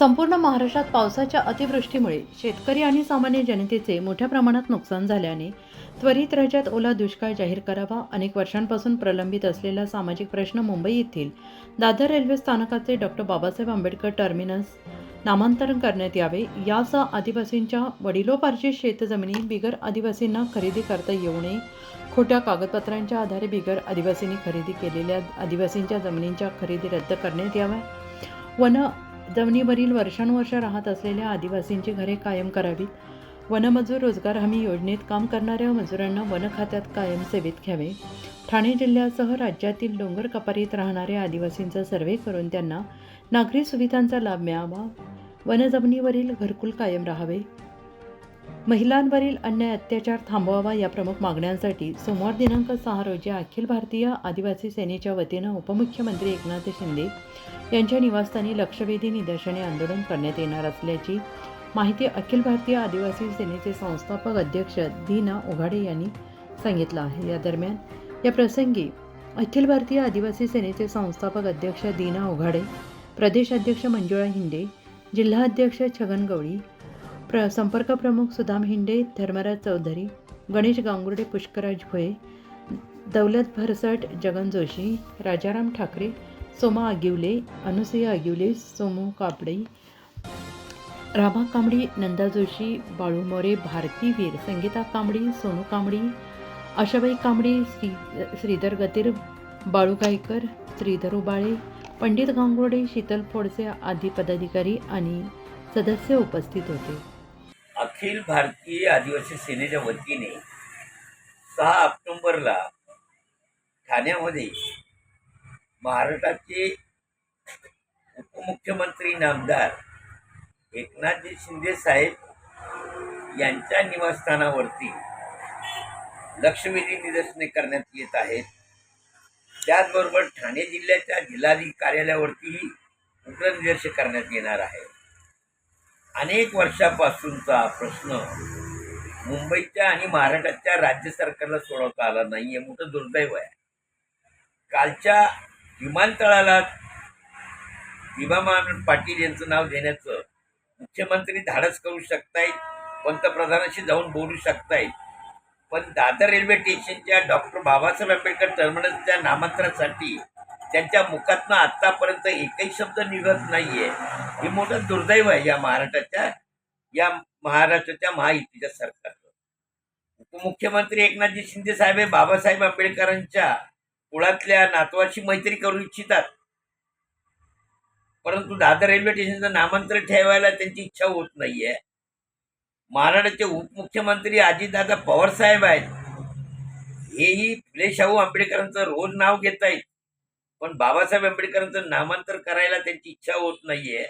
संपूर्ण महाराष्ट्रात पावसाच्या अतिवृष्टीमुळे शेतकरी आणि सामान्य जनतेचे मोठ्या प्रमाणात नुकसान झाल्याने त्वरित राज्यात ओला दुष्काळ जाहीर करावा अनेक वर्षांपासून प्रलंबित असलेला सामाजिक प्रश्न मुंबई येथील दादर रेल्वे स्थानकाचे डॉक्टर बाबासाहेब आंबेडकर टर्मिनस नामांतरण करण्यात यावे. यासह आदिवासींच्या वडिलोपार्जित शेतजमिनी बिगर आदिवासींना खरेदी करता येऊ नये. खोट्या कागदपत्रांच्या आधारे बिगर आदिवासींनी खरेदी केलेल्या आदिवासींच्या जमिनींच्या खरेदी रद्द करण्यात याव्या. वन जमिनीवरील वर्षानुवर्ष राहत असलेल्या आदिवासींची घरे कायम करावीत. वनमजूर रोजगार हमी योजनेत काम करणाऱ्या मजुरांना वन खात्यात कायम सेवेत घ्यावे. ठाणे जिल्ह्यासह राज्यातील डोंगर कपारीत राहणाऱ्या आदिवासींचा सर्वे करून त्यांना नागरी सुविधांचा लाभ मिळावा. वनजमिनीवरील घरकुल कायम राहावे. महिलांवरील अन्याय अत्याचार थांबवावा या प्रमुख मागण्यांसाठी सोमवार दिनांक सहा रोजी अखिल भारतीय आदिवासी सेनेच्या वतीनं उपमुख्यमंत्री एकनाथ शिंदे यांच्या निवासस्थानी लक्षवेधी निदर्शने आंदोलन करण्यात येणार असल्याची माहिती अखिल भारतीय आदिवासी सेनेचे संस्थापक अध्यक्ष दीना ओघाडे यांनी सांगितलं आहे. या दरम्यान या प्रसंगी अखिल भारतीय आदिवासी सेनेचे संस्थापक अध्यक्ष दीना ओघाडे प्रदेश अध्यक्ष मंजुळा हिंदे जिल्हाध्यक्ष छगन गवळी प्र संपर्क प्रमुख सुदाम हिंडे धर्मराज चौधरी गणेश गांगुर्डे पुष्कराज भोये दौलत भरसट जगन जोशी राजाराम ठाकरे सोमा आगिवले अनुसया आगिवले सोमू कापडे रामा कांबडी नंदा जोशी बाळू मोरे भारती वीर संगीता कांबडी सोनू कांबडी आशाबाई कांबडी श्री श्रीधर गतीर बाळू गायकर श्रीधर उबाळे पंडित गांगुर्डे शीतल फोडसे आदी पदाधिकारी आणि सदस्य उपस्थित होते. अखिल भारतीय आदिवासी सेनेच्या वतीने सहा ऑक्टोंबरला ठाण्यामध्ये महाराष्ट्राचे उपमुख्यमंत्री नामदार एकनाथजी शिंदे साहेब यांच्या निवासस्थानावरती लक्षवेधी निदर्शने करण्यात येत आहेत. त्याचबरोबर ठाणे जिल्ह्याच्या जिल्हाधिकारी कार्यालयावरतीही उग्र निदर्शन करण्यात येणार आहे अनेक वर्षापासूनचा प्रश्न मुंबईच्या आणि महाराष्ट्राच्या राज्य सरकारला सोडवता आला नाही आहे मोठं दुर्दैव आहे. कालच्या विमानतळाला भीमामान पाटील यांचं नाव देण्याचं मुख्यमंत्री धाडस करू शकतायत पंतप्रधानाशी जाऊन बोलू शकतायत पण दादर रेल्वे स्टेशनच्या डॉक्टर बाबासाहेब आंबेडकर टर्मिनसच्या नामांतरासाठी त्यांच्या मुखातनं आत्तापर्यंत एकही शब्द निघत नाहीये. हे मोठं दुर्दैव आहे या महाराष्ट्राच्या या महाराष्ट्राच्या महायुतीच्या सरकारचं उपमुख्यमंत्री एकनाथजी शिंदे साहेब हे बाबासाहेब आंबेडकरांच्या कुळातल्या नातवाशी मैत्री करू इच्छितात. परंतु दादर रेल्वे स्टेशनचं नामांतर ठेवायला त्यांची इच्छा होत नाहीये. महाराष्ट्राचे उपमुख्यमंत्री अजितदादा पवार साहेब आहेत. हेही फुले शाहू आंबेडकरांचं रोज नाव घेत आहेत पण बाबासाहेब आंबेडकरांचं नामांतर करायला त्यांची इच्छा होत नाहीये.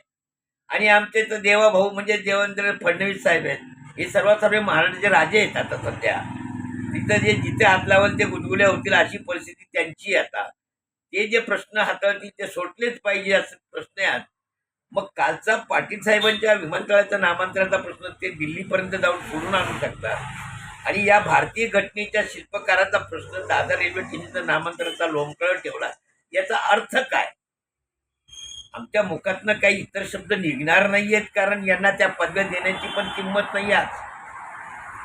आणि आमचे तर देवाभाऊ म्हणजे देवेंद्र फडणवीस साहेब आहेत. हे सर्वात सर्व महाराष्ट्राचे राजे आहेत आता सध्या. तिथं जे जिथे हात लावाल ते गुदगुल्या होतील अशी परिस्थिती त्यांची आता. ते जे प्रश्न हाताळतील ते सोडलेच पाहिजे असे प्रश्न आहेत. मग कालचा पाटील साहेबांच्या विमानतळाचा नामांतराचा प्रश्न ते दिल्लीपर्यंत जाऊन सोडून आणू शकतात. आणि या भारतीय घटनेच्या शिल्पकाराचा प्रश्न दादर रेल्वे स्टेशनच्या नामांतराचा लोंबकळ ठेवला. याचा अर्थ काय? आमच्या मुखातनं काही इतर शब्द निघणार नाही आहेत कारण यांना त्या पदव्या देण्याची पण किंमत नाही आज.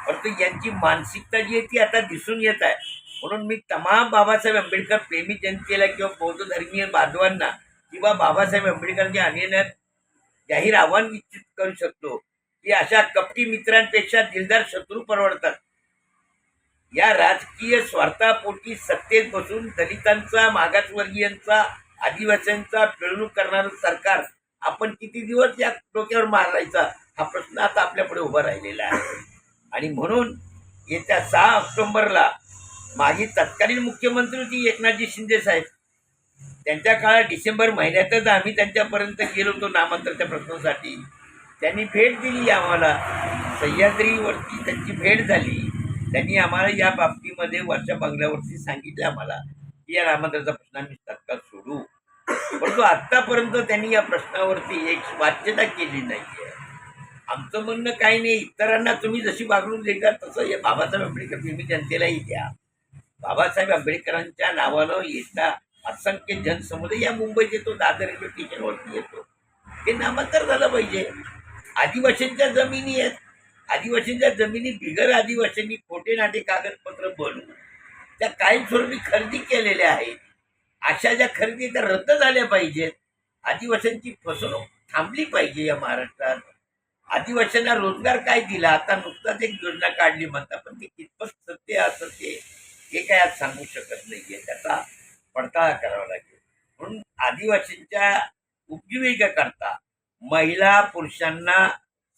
परंतु यांची मानसिकता जी आहे ती आता दिसून येत आहे. म्हणून मी तमाम बाबासाहेब आंबेडकर प्रेमी जनतेला किंवा बौद्ध धर्मीय बांधवांना किंवा बाबासाहेब आंबेडकरांच्या आणण्यात जाहीर आव्हान निश्चित करू शकतो की अशा कपटी मित्रांपेक्षा दिलदार शत्रू परवडतात. या राजकीय स्वार्थापोटी सत्तेत बसून दलितांचा मागासवर्गीयांचा आदिवासींचा पिळवणूक करणारं सरकार आपण किती दिवस या डोक्यावर मारायचा? हा प्रश्न आता आपल्यापुढे उभा राहिलेला आहे. आणि म्हणून येत्या सहा ऑक्टोंबरला माजी तत्कालीन मुख्यमंत्री होती एकनाथजी शिंदे साहेब. त्यांच्या काळात डिसेंबर महिन्यातच आम्ही त्यांच्यापर्यंत गेलो होतो नामांतरच्या प्रश्नासाठी. त्यांनी भेट दिली आम्हाला. सह्याद्रीवरती त्यांची भेट झाली. त्यांनी आम्हाला या बाबतीमध्ये वरच्या बंगल्यावरती सांगितलं आम्हाला की या नामांतराचा प्रश्न आम्ही तत्काळ परंतु आत्तापर्यंत त्यांनी या प्रश्नावरती एक वाच्यता केली नाही आहे आमचं म्हणणं काही नाही इतरांना तुम्ही जशी वागणूक देता तसं या बाबासाहेब आंबेडकर प्रेमी जनतेलाही द्या. बाबासाहेब आंबेडकरांच्या नावानं येता असंख्य जनसमुदाय या मुंबईत येतो दादर रेल्वे स्टेशनवरती येतो. हे नामांतर झालं पाहिजे. आदिवासींच्या जमिनी आहेत. आदिवासींच्या जमिनी बिगर आदिवासींनी खोटे नाटे कागदपत्र बनवून त्या कायमस्वरूपी खरेदी केलेल्या आहेत. अशा ज्या खरेदी त्या रद्द झाल्या पाहिजेत. आदिवासींची फसवणूक थांबली पाहिजे या महाराष्ट्रात. आदिवासींना रोजगार काय दिला? आता नुकताच एक योजना काढली म्हणता पण ती कितपत सत्य असत्य हे काय आज सांगू शकत नाहीये. त्याचा पडताळा करावा लागेल. म्हणून आदिवासींच्या उपजीविकेकरता महिला पुरुषांना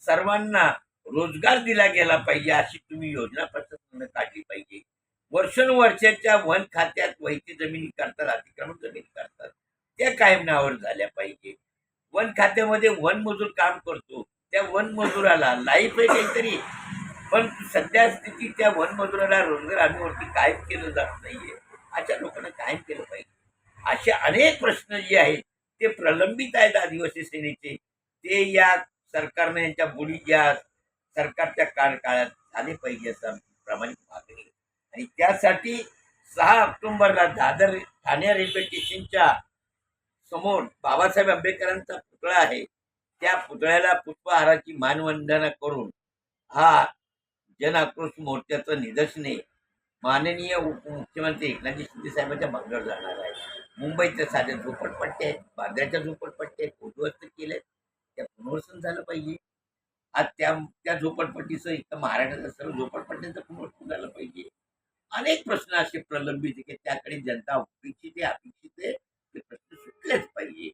सर्वांना रोजगार दिला गेला पाहिजे अशी तुम्ही योजना प्रशासनानं काढली पाहिजे. वर्षानुवर्षाच्या वन खात्यात वैती जमिनी करतात अतिक्रमण जमिनी करतात त्या कायम नावावर झाल्या पाहिजे. वन खात्यामध्ये वन मजूर काम करतो. त्या वन मजुराला लाईफ आहे काहीतरी. पण सध्या स्थितीत त्या वन मजुराला रोजगार हमीवरती कायम केलं जात नाहीये. अशा लोकांना कायम केलं पाहिजे. असे अनेक प्रश्न जे आहेत ते प्रलंबित आहेत आदिवासी सेनेचे. ते या सरकारने यांच्या बुडी या सरकारच्या कार्यकाळात झाले पाहिजे असं आमची प्रामाणिक मागणी आहे. आणि त्यासाठी सहा ऑक्टोंबरला दादर ठाणे रेल्वे स्टेशनच्या समोर बाबासाहेब आंबेडकरांचा पुतळा आहे. त्या पुतळ्याला पुष्पहाराची मानवंदना करून हा जन आक्रोश मोर्चाचं निदर्शने माननीय उपमुख्यमंत्री एकनाथजी शिंदे साहेबांच्या मंगळ जाणार आहे मुंबईच्या साध्या झोपडपट्ट्या आहेत बांद्र्याच्या झोपडपट्ट्या आहेत उद्ध्वस्त केल्यात त्या पुनर्वसन झालं पाहिजे. आज त्या त्या झोपडपट्टीचं इथं महाराष्ट्राच्या सर्व झोपडपट्ट्यांचं पुनर्वसन झालं पाहिजे. अनेक प्रश्न असे प्रलंबित आहे की त्याकडे जनता अपेक्षित आहे अपेक्षित आहे. ते प्रश्न सुटलेच पाहिजे.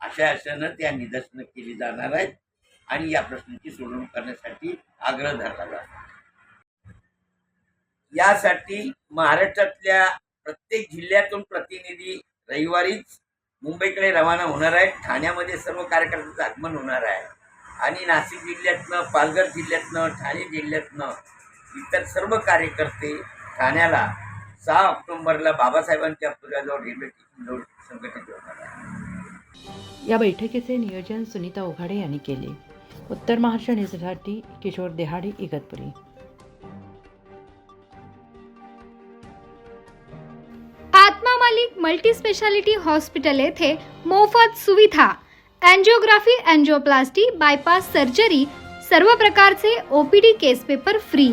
अशा आशानं त्या निदर्शनं केली जाणार आहेत आणि या प्रश्नाची सोडवणूक करण्यासाठी आग्रह धरला जातो. यासाठी महाराष्ट्रातल्या प्रत्येक जिल्ह्यातून प्रतिनिधी रविवारीच मुंबईकडे रवाना होणार आहेत. ठाण्यामध्ये सर्व कार्यकर्त्यांचं आगमन होणार आहे. आणि नाशिक जिल्ह्यातनं पालघर जिल्ह्यातनं ठाणे जिल्ह्यातनं इतर सर्व कार्यकर्ते ठाण्याला सहा ऑक्टोबरला बाबासाहेबांच्या पुतळ्याजवळ रेल्वे संघटित होणार आहे या बैठकीचे नियोजन सुनीता ओघाडे यांनी केले. उत्तर महाराष्ट्र न्यूजसाठी किशोर देहाडी इगतपुरी. आत्मा मालिक मल्टी स्पेशालिटी हॉस्पिटल येथे मोफत सुविधा अँजिओग्राफी अँजिओप्लास्टी बायपास सर्जरी सर्व प्रकारचे O P D case paper free